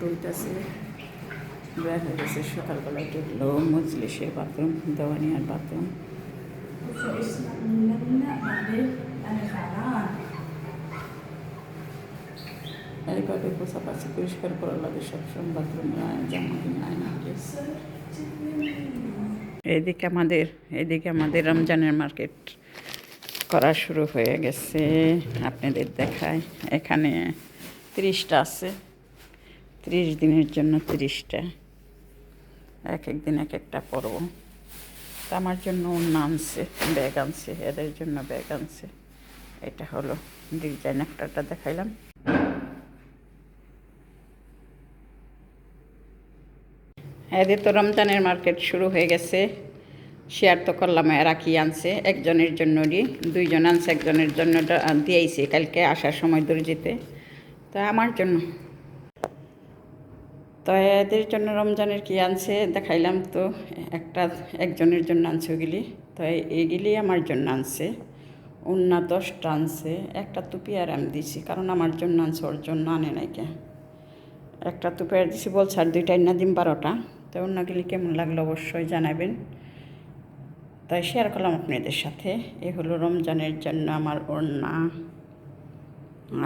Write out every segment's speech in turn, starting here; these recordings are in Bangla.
ধুইতেছে বের হয়ে গেছে, সকালবেলা এটা হলো মজলিসের বাথরুম দেওয়ানিয়ার বাথরুম এইভাবে পোষাপাশি পরিষ্কার করা লাগে সবসময় বাথরুমে জামা কিনে এইদিকে আমাদের এইদিকে আমাদের রমজানের মার্কেট করা শুরু হয়ে গেছে। আপনাদের দেখায়, এখানে তিরিশটা আছে। তিরিশ দিনের জন্য তিরিশটা। এক এক দিন এক একটা পর্ব। তা আমার জন্য অন্য আনছে, ব্যাগ আনছে, এদের জন্য ব্যাগ আনছে। এটা হলো ডিজাইন, একটাটা দেখাইলাম। এদের তো রমজানের মার্কেট শুরু হয়ে গেছে। শেয়ার তো করলাম, এরা কি আনছে? একজনের জন্য জন্যই দুইজন আনছে, একজনের জন্য দিয়েছে কালকে আসার সময় দর্জিতে। তা আমার জন্য তো এদের জন্য রমজানের কি আনছে দেখাইলাম তো, একটা একজনের জন্য আনছে ওগুলি তো এইগুলি আমার জন্য আনছে। অন্য দশটা আনছে, একটা টুপি আর আমি দিছি, কারণ আমার জন্য আনছে, ওর জন্য আনে নাই কে। একটা টুপি আর দিছি, বলছে আর দুইটা না দিন বারোটা। তো অন্যগুলি কেমন লাগল অবশ্যই জানাবেন। তাই শেয়ার করলাম আপনাদের সাথে। এ হলো রমজানের জন্য আমার ওড়না।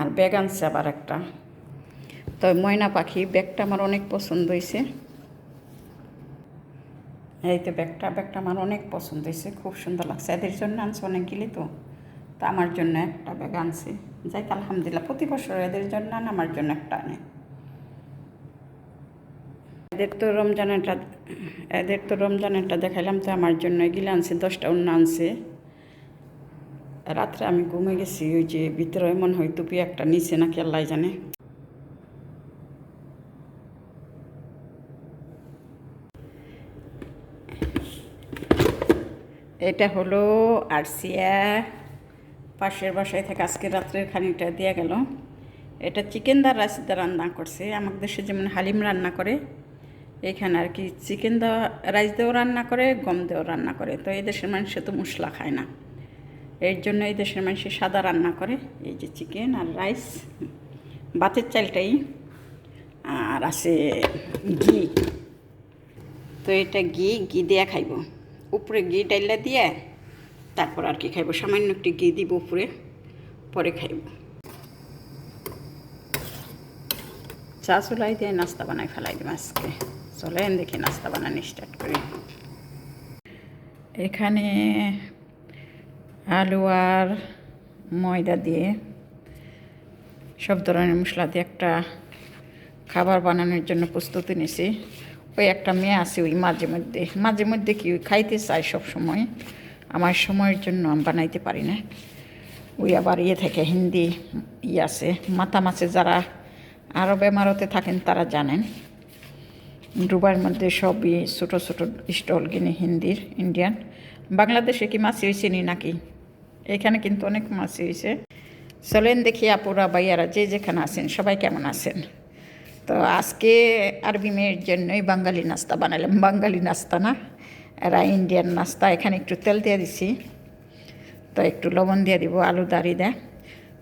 আর ব্যাগ আনছে আবার একটা। তো ময়না পাখি, ব্যাগটা আমার অনেক পছন্দ হয়েছে। এই তো ব্যাগটা ব্যাগটা আমার অনেক পছন্দ হয়েছে, খুব সুন্দর লাগছে। এদের জন্য আনছে অনেকগুলি তো, তা আমার জন্য একটা ব্যাগ আনছে। যাই তো আলহামদুলিল্লাহ, প্রতি বছর এদের জন্য আনে, আমার জন্য একটা আনে। এদের তো রমজানেরটা, এদের তো রমজানেরটা দেখাইলাম, তো আমার জন্য এগুলো আনছে, দশটা অন্য আনছে। রাত্রে আমি ঘুমে গেছি, ওই যে ভিতরে মনে হয় টুপি একটা নিচে নাকি আল্লাহ জানে। এটা হলো আরসিয়া পাশের বাসায় থেকে আজকে রাত্রের খানিকটা দিয়ে গেল। এটা চিকেন দা রাইস দা রান্না করছে। আমাদের দেশে যেমন হালিম রান্না করে, এখানে আর কি চিকেন দা রাইস দিয়েও রান্না করে, গম দিয়েও রান্না করে। তো এই দেশের মানুষ তো মশলা খায় না। এর জন্য এই দেশের মানুষ সাদা রান্না করে। এই যে চিকেন আর রাইস, বাতের চালটাই। আর আছে ঘি। তো এটা ঘি ঘি দিয়ে খাইব। উপরে ঘি ডাইলা দিয়ে তারপর আর কি খাইব? সামান্য একটু ঘি দিব উপরে, পরে খাইব। চা চুলাই দিয়ে নাস্তা বানাই ফেলাই দিব আজকে। চলেন দেখি নাস্তা বানানো স্টার্ট করি। এখানে আলু আর ময়দা দিয়ে সব ধরনের মশলা দিয়ে একটা খাবার বানানোর জন্য প্রস্তুতি নিছি। ওই একটা মেয়ে আছে ওই মাঝে মধ্যে। মাঝে মধ্যে কি ওই খাইতে চায় সব সময় আমার সময়ের জন্য আমি বানাইতে পারি না। ওই আবার ইয়ে থেকে হিন্দি ইয়ে আছে। মাথা মাছে যারা আরও বেমারতে থাকেন তারা জানেন। ডুবার মধ্যে সবই ছোটো ছোটো স্টল কিনে হিন্দির, ইন্ডিয়ান। বাংলাদেশে কি মাছ নি নাকি? এখানে কিন্তু অনেক মাছ হয়েছে চলেন দেখি আপুরা, ভাইয়ারা যে যেখানে আছেন, সবাই কেমন আছেন? তো আজকে আরবি মেয়ের জন্যই বাঙালি নাস্তা বানালাম। বাঙালি নাস্তা না এরা ইন্ডিয়ান নাস্তা। এখানে একটু তেল দিয়ে দিছি। তো একটু লবণ দিয়ে দিব, আলু দাঁড়ি দেয়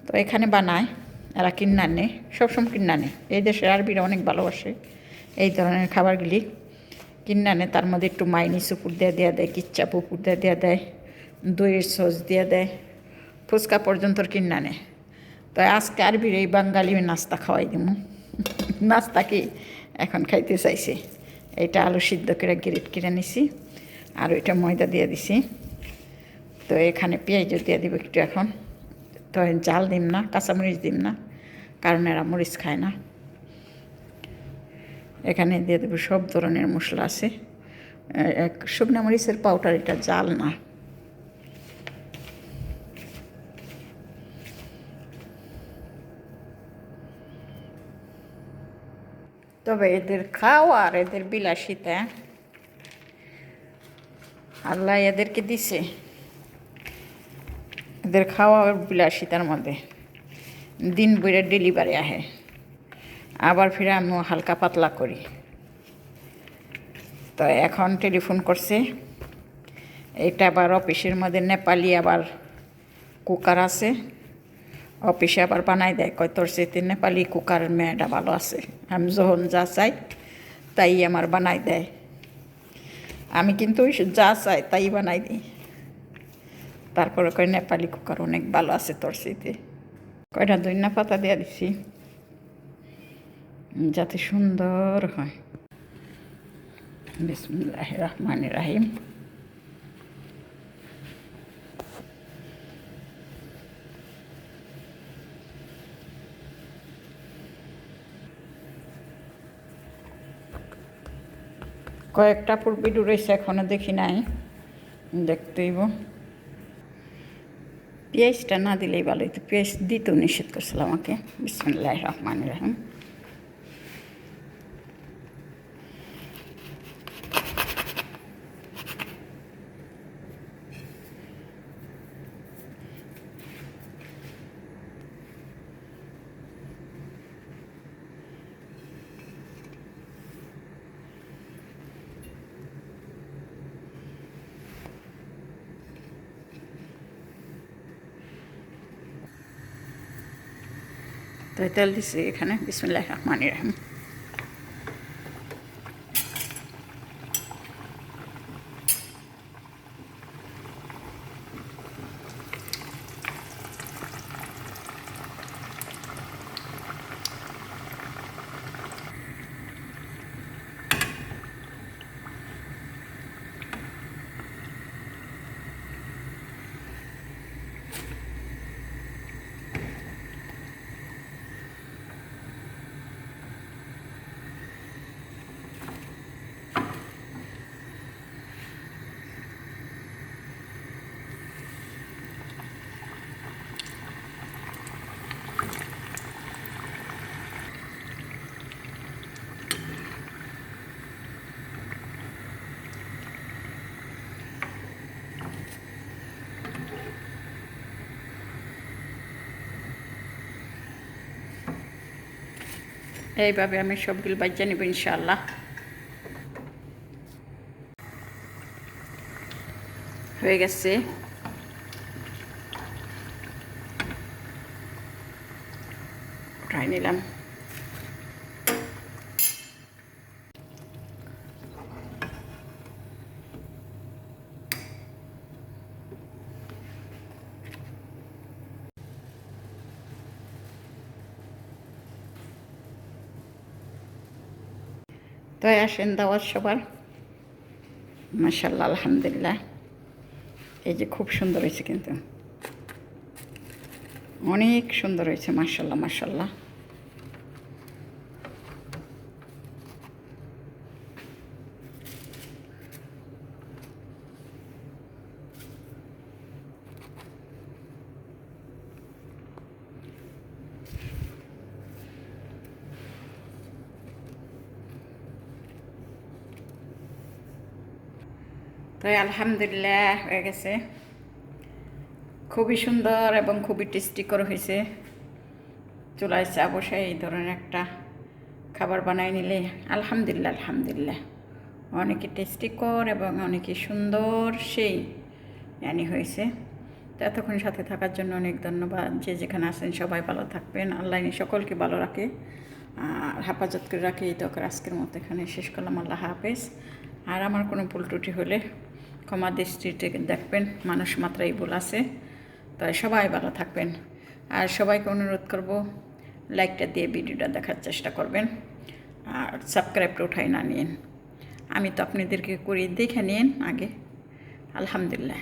তো এখানে বানায় এরা কিন্না নে, সবসময় কিন্না নে। এই দেশের আরবিরা অনেক ভালোবাসে এই ধরনের খাবারগুলি। কিন্না নে, তার মধ্যে একটু মাইনি সুপুর দিয়ে দেওয়া দেয় কিচ্চা পুকুর দিয়ে দেওয়া দেয়, দইয়ের সস দিয়ে দেয়। ফুচকা পর্যন্ত কিন্না নে। তো আজকে আরবির এই বাঙালি নাস্তা খাওয়াই দিব নাস্তা কি এখন খাইতে চাইছে। এটা আলু সিদ্ধ করে গ্রেট কিনে নিছি, আর ওইটা ময়দা দিয়ে দিছি। তো এখানে পেঁয়াজও দিয়ে দিব একটু এখন। তো জাল দিম না, কাঁচামরিচ দিম না, কারণ এরা মরিচ খায় না। এখানে দিয়ে দেবো সব ধরনের মশলা আছে। শুকনা মরিচের পাউডার এটা জাল না। তবে এদের খাওয়া আর এদের বিলাসিতা আল্লাহ এদেরকে দিছে। এদের খাওয়া বিলাসিতার মধ্যে। দিন বইরে ডেলিভারি আহে। আবার ফিরে আমিও হালকা পাতলা করি। তো এখন টেলিফোন করছে। এটা আবার অফিসের মধ্যে নেপালি আবার কুকার আছে। অফিসে আবার বানাই দেয়, কয় তোর সেতে নেপালি কুকার মেয়েটা ভালো আছে। আমি যখন যা চাই, তাই আমার বানাই দেয়। আমি কিন্তু যা চাই, তাই বানাই দিই। তারপরে কয়, নেপালি কুকার অনেক ভালো আছে তোর শীতে কয়টা দইনা পাতা দিয়ে দিছি। যাতে সুন্দর হয়। বিসমুল্লাহ রহমান রাহিম। কয়েকটা পূর্বে রয়েছে এখনও দেখি নাই। দেখতেইব পেঁয়াজটা না দিলেই ভালো হইতো। পেঁয়াজ দিতেও নিষেধ করছিল আমাকে। বিসমুল্লাহ রহমান রহিম। তো তেল দিছি এখানে। বিসমুল্লাহ রহমান রহিম। এইভাবে আমি সবগুলো বাজ্যা নেব ইনশাল্লাহ হয়ে গেছে। উঠাই নিলাম। তো আসেন দাওয়াত সবার। মাসাল্লাহ আলহামদুলিল্লাহ। এই যে খুব সুন্দর হয়েছে কিন্তু। অনেক সুন্দর হয়েছে মাসাল্লাহ মাসাল্লাহ তো আলহামদুলিল্লাহ হয়ে গেছে। খুবই সুন্দর এবং খুবই টেস্টিকর হয়েছে। চুলায় চা বসে এই ধরনের একটা খাবার বানাই নিলে আলহামদুলিল্লাহ আলহামদুলিল্লাহ। অনেকে টেস্টিকর এবং অনেকে সুন্দর সেই জানি হয়েছে। তো এতক্ষণ সাথে থাকার জন্য অনেক ধন্যবাদ। যে যেখানে আছেন সবাই ভালো থাকবেন। আল্লাহ সকলকে ভালো রাখে। আর হেফাজত করে রাখে। এই তো আজকের মতো এখানে শেষ করলাম। আল্লাহ হাফেজ। আর আমার কোনো ভুল ত্রুটি হলে ক্ষমা দৃষ্টিতে দেখবেন, মানুষ মাত্রাই ভুল আছে। তাই সবাই ভালো থাকবেন। আর সবাইকে অনুরোধ করব, লাইকটা দিয়ে ভিডিওটা দেখার চেষ্টা করবেন। আর সাবস্ক্রাইবটা উঠাই না নিন আমি তো আপনাদেরকে করি, দেখে নিন আগে। আলহামদুলিল্লাহ।